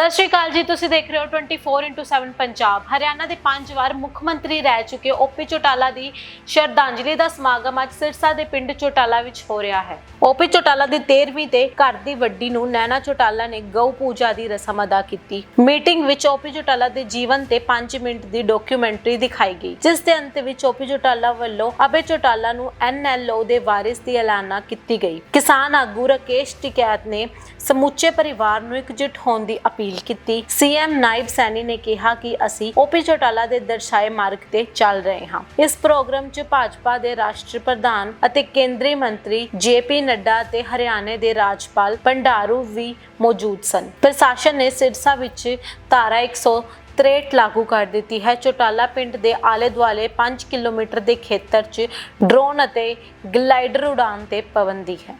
ਸਤਿ ਸ਼੍ਰੀ ਅਕਾਲ ਜੀ, ਤੁਸੀਂ ਦੇਖ ਰਹੇ ਹੋ 24x7 ਪੰਜਾਬ। ਹਰਿਆਣਾ ਦੇ ਪੰਜ ਵਾਰ ਮੁੱਖ ਮੰਤਰੀ ਰਹਿ ਚੁੱਕੇ ਓਪੀ ਚੋਟਾਲਾ ਦੀ ਸ਼ਰਧਾਂਜਲੀ ਦਾ ਸਮਾਗਮ ਅੱਜ ਸਿਰਸਾ ਦੇ ਪਿੰਡ ਚੋਟਾਲਾ ਵਿੱਚ ਹੋ ਰਿਹਾ ਹੈ। ਓਪੀ ਚੋਟਾਲਾ ਦੀ 13ਵੀਂ ਤੇ ਘਰ ਦੀ ਵੱਡੀ ਨੂੰ ਨੈਣਾ ਚੋਟਾਲਾ ਨੇ ਗਊ ਪੂਜਾ ਦੀ ਰਸਮ ਅਦਾ ਕੀਤੀ। ਮੀਟਿੰਗ ਵਿੱਚ ਓਪੀ ਚੋਟਾਲਾ ਦੇ ਜੀਵਨ ਤੇ 5 ਮਿੰਟ ਦੀ ਡਾਕੂਮੈਂਟਰੀ ਦਿਖਾਈ ਗਈ, ਜਿਸ ਦੇ ਅੰਤ ਵਿੱਚ ਓਪੀ ਚੋਟਾਲਾ ਵੱਲੋਂ ਅਬੇ ਚੋਟਾਲਾ ਨੂੰ ਐਨਐਲਓ ਦੇ ਵਾਰਿਸ ਦੀ ਐਲਾਨਾ ਕੀਤੀ ਗਈ। ਕਿਸਾਨ ਆਗੂ ਰਕੇਸ਼ ਟਿਕੈਤ ਨੇ ਸਮੁੱਚੇ ਪਰਿਵਾਰ ਨੂੰ ਇਕਜੁੱਟ ਹੋਣ ਦੀ ਅਪੀਲ ਕੀਤੀ। ਸੀਐਮ ਨਾਇਬ ਸੈਣੀ ਨੇ ਕਿਹਾ ਕਿ ਅਸੀਂ ਓਪੀ ਚੋਟਾਲਾ ਦੇ ਦਰਸਾਏ ਮਾਰਗ ਤੇ ਚੱਲ ਰਹੇ ਹਾਂ। ਇਸ ਪ੍ਰੋਗਰਾਮ 'ਚ ਭਾਜਪਾ ਦੇ ਰਾਸ਼ਟਰੀ ਪ੍ਰਧਾਨ ਅਤੇ ਕੇਂਦਰੀ ਮੰਤਰੀ ਜੇਪੀ ਨੱਡਾ ਤੇ ਹਰਿਆਣੇ ਦੇ ਰਾਜਪਾਲ ਪੰਡਾਰੂ ਵੀ ਮੌਜੂਦ ਸਨ। ਪ੍ਰਸ਼ਾਸਨ ਨੇ ਸਿਰਸਾ ਵਿੱਚ ਧਾਰਾ 100 ਤਰੇਟ ਲਾਗੂ ਕਰ ਦਿੱਤੀ ਹੈ। ਚੋਟਾਲਾ ਪਿੰਡ ਦੇ ਆਲੇ ਦੁਆਲੇ 5 ਕਿਲੋਮੀਟਰ ਦੇ ਖੇਤਰ 'ਚ ਡਰੋਨ ਅਤੇ ਗਲਾਈਡਰ ਉਡਾਣ ਤੇ ਪਾਬੰਦੀ ਹੈ।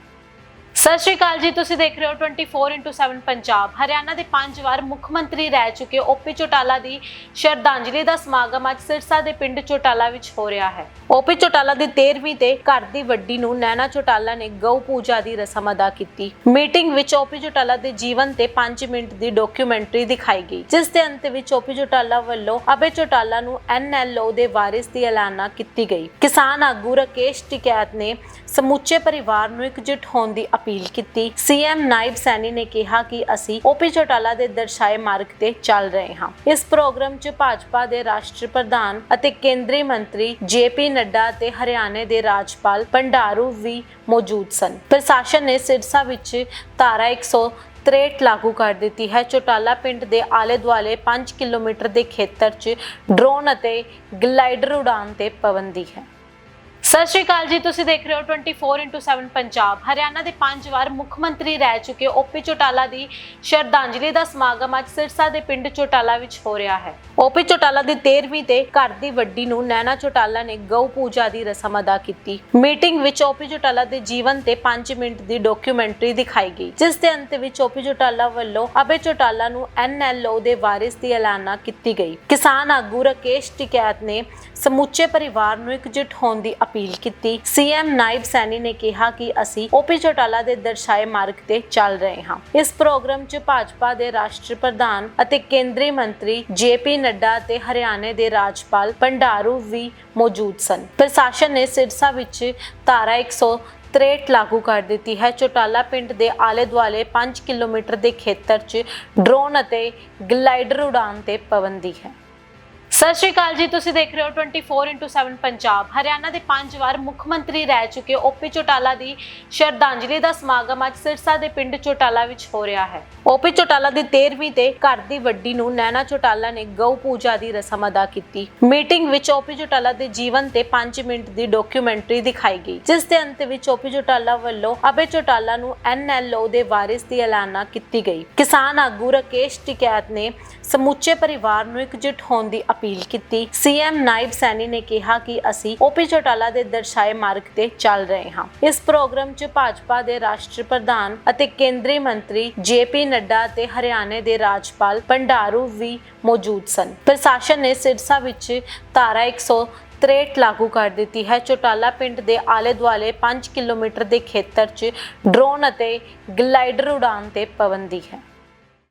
ਸਤਿ ਸ਼੍ਰੀ ਅਕਾਲ ਜੀ, ਤੁਸੀਂ ਦੇਖ ਰਹੇ ਹੋ 24x7 ਪੰਜਾਬ। ਹਰਿਆਣਾ ਦੇ ਪੰਜ ਵਾਰ ਮੁੱਖ ਮੰਤਰੀ ਰਹਿ ਚੁੱਕੇ ਓਪੀ ਚੋਟਾਲਾ ਦੀ ਸ਼ਰਧਾਂਜਲੀ ਦਾ ਸਮਾਗਮ ਅੱਜ ਸਿਰਸਾ ਦੇ ਪਿੰਡ ਚੋਟਾਲਾ ਵਿੱਚ ਹੋ ਰਿਹਾ ਹੈ। ਓਪੀ ਚੋਟਾਲਾ ਦੀ 13ਵੀਂ ਤੇ ਘਰ ਦੀ ਵੱਡੀ ਨੂੰ ਨੈਣਾ ਚੋਟਾਲਾ ਨੇ ਗਊ ਪੂਜਾ ਦੀ ਰਸਮ ਅਦਾ ਕੀਤੀ। ਮੀਟਿੰਗ ਵਿੱਚ ਓਪੀ ਚੋਟਾਲਾ ਦੇ ਜੀਵਨ ਤੇ 5 ਮਿੰਟ ਦੀ ਡਾਕੂਮੈਂਟਰੀ ਦਿਖਾਈ ਗਈ, ਜਿਸ ਦੇ ਅੰਤ ਵਿੱਚ ਓਪੀ ਚੋਟਾਲਾ ਵੱਲੋਂ ਅਬੇ ਚੋਟਾਲਾ ਨੂੰ ਐਨਐਲਓ ਦੇ ਵਾਰਿਸ ਦੀ ਐਲਾਨਾ ਕੀਤੀ ਗਈ। ਕਿਸਾਨ ਆਗੂ ਰਕੇਸ਼ ਟਿਕੈਤ ਨੇ ਸਮੁੱਚੇ ਪਰਿਵਾਰ ਨੂੰ ਇਕਜੁੱਟ ਹੋਣ ਦੀ ਅਪੀਲ ਕੀਤੀ। ਸੀਐਮ ਨਾਇਬ ਸੈਣੀ ਨੇ ਕਿਹਾ ਕਿ ਅਸੀਂ ਓਪੀ ਚੋਟਾਲਾ ਦੇ ਦਰਸਾਏ ਮਾਰਗ ਤੇ ਚੱਲ ਰਹੇ ਹਾਂ। ਇਸ ਪ੍ਰੋਗਰਾਮ 'ਚ ਭਾਜਪਾ ਦੇ ਰਾਸ਼ਟਰੀ ਪ੍ਰਧਾਨ ਅਤੇ ਕੇਂਦਰੀ ਮੰਤਰੀ ਜੇਪੀ ਨੱਡਾ ਤੇ ਹਰਿਆਣੇ ਦੇ ਰਾਜਪਾਲ ਪੰਡਾਰੂ ਵੀ ਮੌਜੂਦ ਸਨ। ਪ੍ਰਸ਼ਾਸਨ ਨੇ ਸਿਰਸਾ ਵਿੱਚ ਧਾਰਾ 100 ਤਰੇਟ ਲਾਗੂ ਕਰ ਦਿੱਤੀ ਹੈ। ਚੋਟਾਲਾ ਪਿੰਡ ਦੇ ਆਲੇ ਦੁਆਲੇ 5 ਕਿਲੋਮੀਟਰ ਦੇ ਖੇਤਰ 'ਚ ਡਰੋਨ ਅਤੇ ਗਲਾਈਡਰ ਉਡਾਨ ਤੇ ਪਾਬੰਦੀ ਹੈ। ਸਤਿ ਸ਼੍ਰੀ ਅਕਾਲ ਜੀ, ਤੁਸੀਂ ਦੇਖ ਰਹੇ ਹੋ 24x7 ਪੰਜਾਬ। ਹਰਿਆਣਾ ਦੇ ਪੰਜ ਵਾਰ ਮੁੱਖ ਮੰਤਰੀ ਰਹਿ ਚੁੱਕੇ ਓਪੀ ਚੋਟਾਲਾ ਦੀ ਸ਼ਰਧਾਂਜਲੀ ਦਾ ਸਮਾਗਮ ਅੱਜ ਸਿਰਸਾ ਦੇ ਪਿੰਡ ਚੋਟਾਲਾ ਵਿੱਚ ਹੋ ਰਿਹਾ ਹੈ। ਓਪੀ ਚੋਟਾਲਾ ਦੀ 13ਵੀਂ ਤੇ ਘਰ ਦੀ ਵੱਡੀ ਨੂੰ ਨੈਣਾ ਚੋਟਾਲਾ ਨੇ ਗਊ ਪੂਜਾ ਦੀ ਰਸਮ ਅਦਾ ਕੀਤੀ। ਮੀਟਿੰਗ ਵਿੱਚ ਓਪੀ ਚੋਟਾਲਾ ਦੇ ਜੀਵਨ ਤੇ 5 ਮਿੰਟ ਦੀ ਡਾਕੂਮੈਂਟਰੀ ਦਿਖਾਈ ਗਈ, ਜਿਸ ਦੇ ਅੰਤ ਵਿੱਚ ਓਪੀ ਚੋਟਾਲਾ ਵੱਲੋਂ ਅਬੇ ਚੋਟਾਲਾ ਨੂੰ ਐਨਐਲਓ ਦੇ ਵਾਰਿਸ ਦੀ ਐਲਾਨਾ ਕੀਤੀ ਗਈ। ਕਿਸਾਨ ਆਗੂ ਰਕੇਸ਼ ਟਿਕੈਤ ਨੇ ਸਮੁੱਚੇ ਪਰਿਵਾਰ ਨੂੰ ਇਕਜੁੱਟ ਹੋਣ ਦੀ ਅਪੀਲ ਕੀਤੀ। ਸੀਐਮ ਨਾਇਬ ਸੈਣੀ ਨੇ ਕਿਹਾ ਕਿ ਅਸੀਂ ਓਪੀ ਚੋਟਾਲਾ ਦੇ ਦਰਸਾਏ ਮਾਰਗ ਤੇ ਚੱਲ ਰਹੇ ਹਾਂ। ਇਸ ਪ੍ਰੋਗਰਾਮ 'ਚ ਭਾਜਪਾ ਦੇ ਰਾਸ਼ਟਰੀ ਪ੍ਰਧਾਨ ਅਤੇ ਕੇਂਦਰੀ ਮੰਤਰੀ ਜੇਪੀ ਨੱਡਾ ਤੇ ਹਰਿਆਣੇ ਦੇ ਰਾਜਪਾਲ ਭੰਡਾਰੂ ਵੀ ਮੌਜੂਦ ਸਨ। ਪ੍ਰਸ਼ਾਸਨ ਨੇ ਸਿਰਸਾ ਵਿੱਚ ਧਾਰਾ 100 ਤਰੇਟ ਲਾਗੂ ਕਰ ਦਿੱਤੀ ਹੈ। ਚੋਟਾਲਾ ਪਿੰਡ ਦੇ ਆਲੇ ਦੁਆਲੇ 5 ਕਿਲੋਮੀਟਰ ਦੇ ਖੇਤਰ 'ਚ ਡਰੋਨ ਅਤੇ ਗਲਾਈਡਰ ਉਡਾਨ ਤੇ ਪਾਬੰਦੀ ਹੈ। ਸਤਿ ਸ਼੍ਰੀ ਅਕਾਲ ਜੀ, ਤੁਸੀਂ ਦੇਖ ਰਹੇ ਹੋ 24x7 ਪੰਜਾਬ। ਹਰਿਆਣਾ ਦੇ ਪੰਜ ਵਾਰ ਮੁੱਖ ਮੰਤਰੀ ਰਹਿ ਚੁੱਕੇ ਓਪੀ ਚੋਟਾਲਾ ਦੀ ਸ਼ਰਧਾਂਜਲੀ ਦਾ ਸਮਾਗਮ ਅੱਜ ਸਿਰਸਾ ਦੇ ਪਿੰਡ ਚੋਟਾਲਾ ਵਿੱਚ ਹੋ ਰਿਹਾ ਹੈ। ਓਪੀ ਚੋਟਾਲਾ ਦੀ 13ਵੀਂ ਤੇ ਘਰ ਦੀ ਵੱਡੀ ਨੂੰ ਨੈਣਾ ਚੋਟਾਲਾ ਨੇ ਗਊ ਪੂਜਾ ਦੀ ਰਸਮ ਅਦਾ ਕੀਤੀ। ਮੀਟਿੰਗ ਵਿੱਚ ਓਪੀ ਚੋਟਾਲਾ ਦੇ ਜੀਵਨ ਤੇ 5 ਮਿੰਟ ਦੀ ਡਾਕੂਮੈਂਟਰੀ ਦਿਖਾਈ ਗਈ, ਜਿਸ ਦੇ ਅੰਤ ਵਿੱਚ ਓਪੀ ਚੋਟਾਲਾ ਵੱਲੋਂ ਅਬੇ ਚੋਟਾਲਾ ਨੂੰ ਐਨਐਲਓ ਦੇ ਵਾਰਿਸ ਦੀ ਐਲਾਨਾ ਕੀਤੀ ਗਈ। ਕਿਸਾਨ ਆਗੂ ਰਕੇਸ਼ ਟਿਕੈਤ ਨੇ ਸਮੁੱਚੇ ਪਰਿਵਾਰ ਨੂੰ ਇਕਜੁੱਟ ਹੋਣ ਦੀ ਅਪੀਲ ਕੀਤੀ। ਸੀਐਮ ਨਾਇਬ ਸੈਣੀ ਨੇ ਕਿਹਾ ਕਿ ਅਸੀਂ ਓਪੀ ਚੋਟਾਲਾ ਦੇ ਦਰਸਾਏ ਮਾਰਗ ਤੇ ਚੱਲ ਰਹੇ ਹਾਂ। ਇਸ ਪ੍ਰੋਗਰਾਮ 'ਚ ਭਾਜਪਾ ਦੇ ਰਾਸ਼ਟਰੀ ਪ੍ਰਧਾਨ ਅਤੇ ਕੇਂਦਰੀ ਮੰਤਰੀ ਜੇਪੀ ਨੱਡਾ ਤੇ ਹਰਿਆਣੇ ਦੇ ਰਾਜਪਾਲ ਭੰਡਾਰੂ ਵੀ ਮੌਜੂਦ ਸਨ। ਪ੍ਰਸ਼ਾਸਨ ਨੇ ਸਿਰਸਾ ਵਿੱਚ ਧਾਰਾ 100 ਤਰੇਟ ਲਾਗੂ ਕਰ ਦਿੱਤੀ ਹੈ। ਚੋਟਾਲਾ ਪਿੰਡ ਦੇ ਆਲੇ ਦੁਆਲੇ 5 ਕਿਲੋਮੀਟਰ ਦੇ ਖੇਤਰ 'ਚ ਡਰੋਨ ਅਤੇ ਗਲਾਈਡਰ ਉਡਾਨ ਤੇ ਪਾਬੰਦੀ ਹੈ।